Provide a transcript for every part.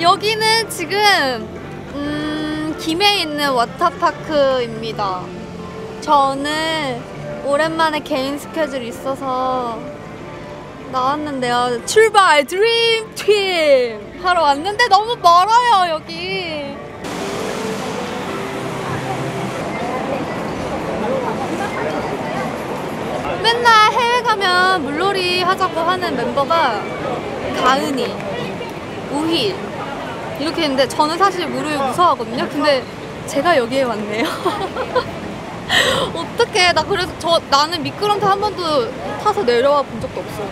여기는 지금 음, 김해에 있는 워터파크입니다. 저는 오랜만에 개인 스케줄이 있어서 나왔는데요. 출발 드림 팀 하러 왔는데 너무 멀어요 여기. 맨날 해외 가면 물놀이 하자고 하는 멤버가 가은이, 우희 이렇게 있는데 저는 사실 물을 무서워하거든요. 근데 제가 여기에 왔네요. 어떡해 나 그래서 저 나는 미끄럼틀 한 번도 타서 내려와 본 적도 없어.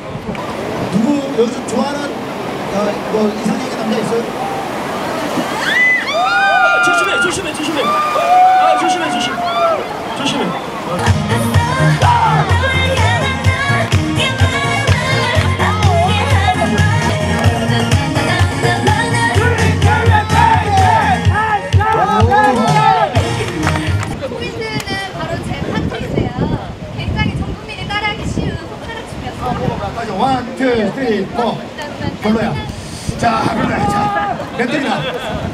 누구 여기서 좋아하는 어, 뭐 이상형의 남자 있어요? 조심해 조심해 조심해 아 조심해 조심 조심해 포 원, 투, 쓰리, 포 별로야 자 별로야 자 멘트리나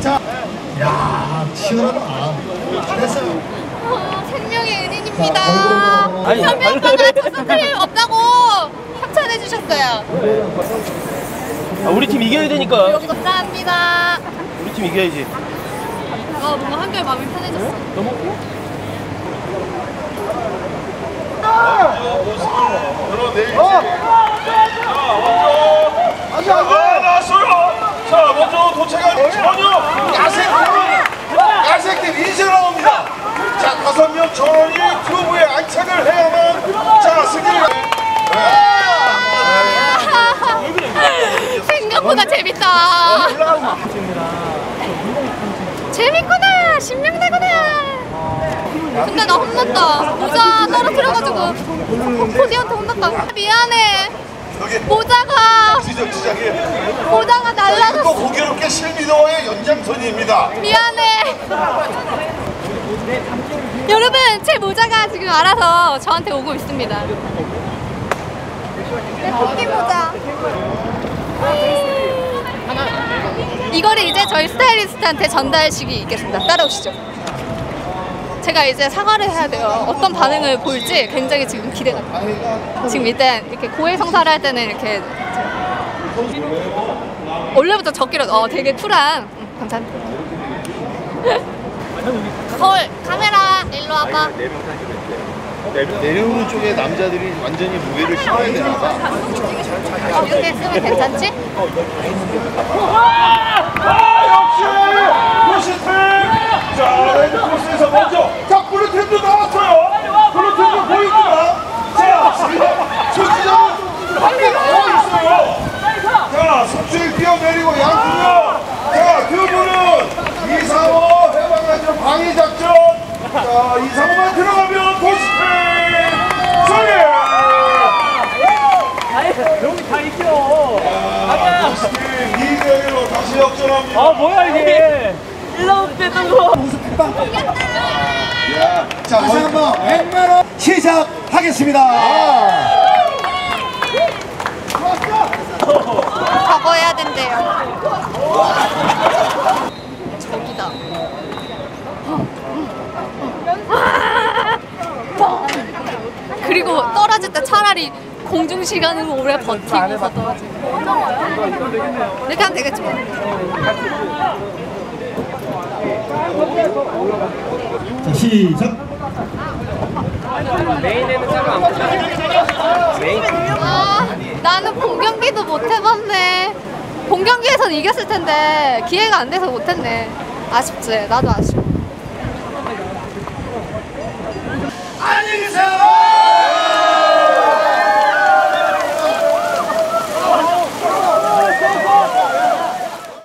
자야 시원하다 잘했어요 어, 생명의 자, 은인입니다. 현미 오빠가. 저 선크림 없다고 협찬해 주셨어요. 아, 우리 팀 이겨야 되니까 감사합니다. 우리 팀 이겨야지 어, 뭔가 한결 마음이 편해졌어. 자, 나왔어요. 자, 먼저 도착한 전혀 야생팀, 야생팀 이제 나옵니다. 자, 다섯 명 전원이 튜브에 안착을 해야만 자, 승리를. 생각보다 재밌다. 재밌구나. 신명나구나. 근데 나 혼났다. 모자 떨어뜨려가지고 코디한테 혼났다. 미안해. 모자가 모자가 또 날라갔어. 공교롭게 실미도와의 연장선입니다. 미안해. 여러분, 제 모자가 지금 알아서 저한테 오고 있습니다. 내 토끼 모자. 이거를 이제 저희 스타일리스트한테 전달식이 있겠습니다. 따라오시죠. 제가 이제 사과를 해야 돼요. 어떤 반응을 보일지 굉장히 지금 기대가 돼요. 지금 일단 이렇게 고해 성사를 할 때는 이렇게 원래부터 적기로 어 되게 쿨한 음, 감사합니다. 거울 카메라 일로 와봐. 내려오는 쪽에 남자들이 완전히 무게를 실어야 되나 봐. 어, 이렇게 쓰면 괜찮지? 아, 역시 보시팀. 자, 레드 코스에서 먼저 자, 블루팀도 나왔어요. 블루팀도 보입니다. 자, 지금 조지정은 밖에 나와 있어요. 자, sub수를 뛰어내리고 양팀이요. 자, 두 분은 이상호 해방하죠 방위 작전. 자, 이상호만 들어가면 보시팀 승리. 여기 다 이겨 자, 보시팀 2대 1로 다시 역전합니다. 아 뭐야 이게? 1라운드 때 했던 거자 다시 한번 100만 원 시작하겠습니다. 저거 해야 된대요. 저기다. 그리고 떨어질 때 차라리 공중 시간을 오래 버티고서 떨어지고. 이렇게 하면 되겠지 뭐. 자 시작 아, 나는 본 경기도 못 해봤네. 본 경기에선 이겼을 텐데 기회가 안 돼서 못 했네. 아쉽지. 나도 아쉬워.